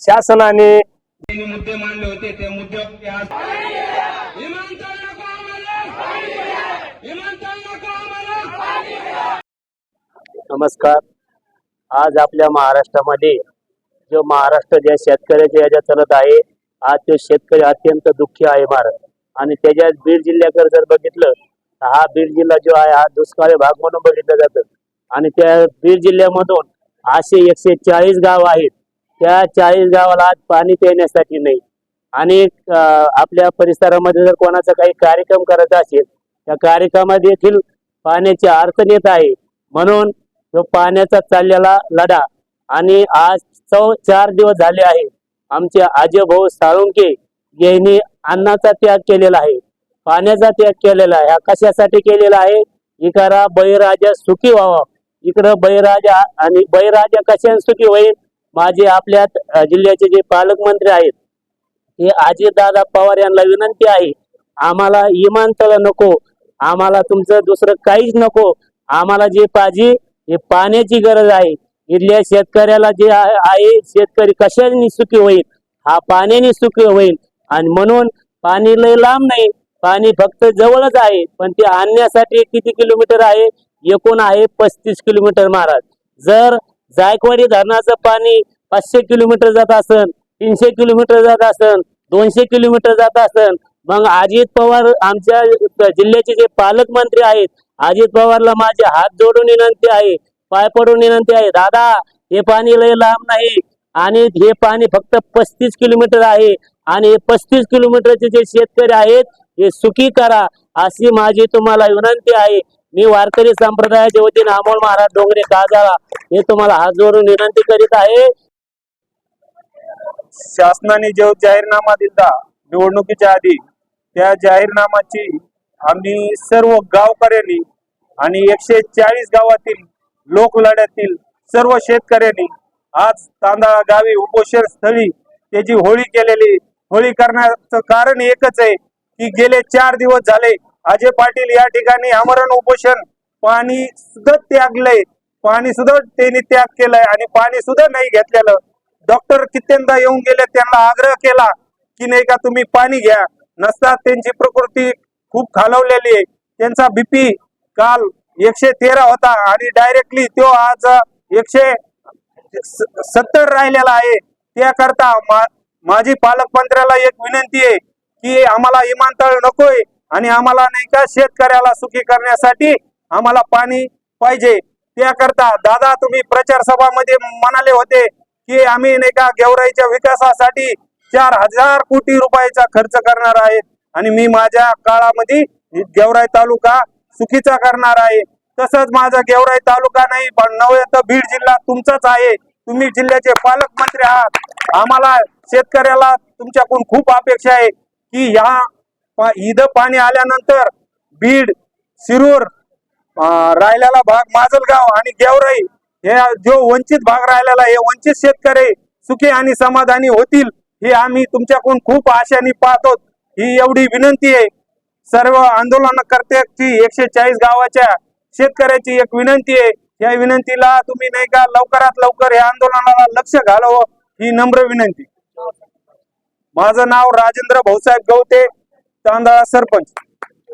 शासनाने मुद्दे मांडले होते नको आम्हाला नमस्कार. आज आपल्या महाराष्ट्रामध्ये जो महाराष्ट्र ज्या शेतकऱ्याच्या याच्या चालत आहे आज तो शेतकरी अत्यंत दुःखी आहे महाराज आणि त्याच्यात बीड जिल्ह्याकडे जर बघितलं तर हा बीड जिल्हा जो आहे हा दुष्काळी भाग म्हणून बघितलं जातं. आणि त्या बीड जिल्ह्यामधून असे एकशे चाळीस गाव आहेत त्या चाळीस गावाला आज पाणी पिण्यासाठी नाही. आणि आपल्या परिसरामध्ये जर कोणाचा काही कार्यक्रम करायचा असेल त्या कार्यक्रमात देखील पाण्याची अडचण येत आहे. म्हणून जो पाण्याचा चाललेला लढा आणि आज चौ चार दिवस झाले आहे. आमचे आजोभाऊ साळुंके यांनी अन्नाचा त्याग केलेला आहे. पाण्याचा त्याग केलेला आहे. हा कशासाठी केलेला आहे? इकारा बळीराजा सुखी व्हावा. इकडं बळीराजा आणि बळीराजा कशाने सुखी होईल? माझे आपल्या जिल्ह्याचे जे पालकमंत्री आहेत हे अजितदादा पवार यांना विनंती आहे आम्हाला विमानतळ नको आम्हाला तुमचं दुसरं काहीच नको आम्हाला जे पाहिजे हे पाण्याची गरज आहे. इथल्या शेतकऱ्याला जे आहे आहे, शेतकरी कशाने सुखी होईल? हा पाण्याने सुखी होईल. आणि म्हणून पाणी लय लांब नाही पाणी फक्त जवळच आहे पण ते आणण्यासाठी किती किलोमीटर आहे? एकूण आहे पस्तीस किलोमीटर महाराज. जर जायकवाडी धरणाचं पाणी पाचशे किलोमीटर जात असन तीनशे किलोमीटर जात असन दोनशे किलोमीटर जात असन. मग अजित पवार आमच्या जिल्ह्याचे जे पालकमंत्री आहेत अजित पवारला माझे हात जोडून विनंती आहे पाय पडून विनंती आहे दादा हे पाणी लय लांब नाही आणि हे पाणी फक्त पस्तीस किलोमीटर आहे आणि हे पस्तीस किलोमीटरचे जे शेतकरी आहेत हे सुखी करा अशी माझी तुम्हाला विनंती आहे. मी वारकरी संप्रदायाच्या वतीने अमोल महाराज डोंगरे काजाळा हे तुम्हाला हात जोडून विनंती करीत आहे. शासनाने जो जाहीरनामा दिला निवडणुकीच्या आधी त्या जाहीरनामाची आम्ही सर्व गावकऱ्यांनी आणि एकशे चाळीस गावातील लोकलढ्यातील सर्व शेतकऱ्यांनी आज तांदळा गावी उपोषण स्थळी त्याची होळी केलेली. होळी करण्याचं कारण एकच आहे की गेले चार दिवस झाले अजय पाटील या ठिकाणी आमरण उपोषण पाणी सुद्धा त्यागलंय. पाणी सुद्धा त्यांनी त्याग केलाय आणि पाणी सुद्धा नाही घेतलेलं. डॉक्टर कित्येंदा येऊन गेले त्यांना आग्रह केला की नाही का तुम्ही पाणी घ्या. नसता त्यांची प्रकृती खूप खालवलेली आहे. त्यांचा बीपी काल एकशे तेरा होता आणि डायरेक्टली तो आज एकशे स- सत्तर राहिलेला आहे. त्याकरता मा- माझी पालकमंत्र्याला एक विनंती आहे की आम्हाला विमानतळ नकोय. आणि आम्हाला नाही का शेतकऱ्याला सुखी करण्यासाठी आम्हाला पाणी पाहिजे. त्याकरता दादा तुम्ही प्रचार सभामध्ये म्हणाले होते की आम्ही नाही का गेवराईच्या विकासासाठी चार हजार कोटी रुपयाचा खर्च करणार आहे. आणि मी माझ्या काळामध्ये गेवराई तालुका सुखीचा करणार आहे. तसंच माझा गेवराई तालुका नाही पण नव्हे तर बीड जिल्हा तुमचाच आहे. तुम्ही जिल्ह्याचे पालकमंत्री आहात. आम्हाला शेतकऱ्याला तुमच्याकडून खूप अपेक्षा आहे की ह्या इथं पाणी आल्यानंतर बीड शिरूर राहिलेला भाग माजलगाव आणि गेवराई हे जो वंचित भाग राहिलेला हे वंचित शेतकरी सुखी आणि समाधानी होतील हे आम्ही तुमच्याकडून खूप आशाने पाहतो. ही एवढी विनंती आहे. सर्व आंदोलनकर्त्याची एकशे चाळीस गावाच्या शेतकऱ्याची एक विनंती आहे. या विनंतीला तुम्ही नाही का लवकरात लवकर या आंदोलनाला लक्ष घालावं ही नम्र विनंती. माझं नाव राजेंद्र भाऊसाहेब गवते. तांदळा सरपंच.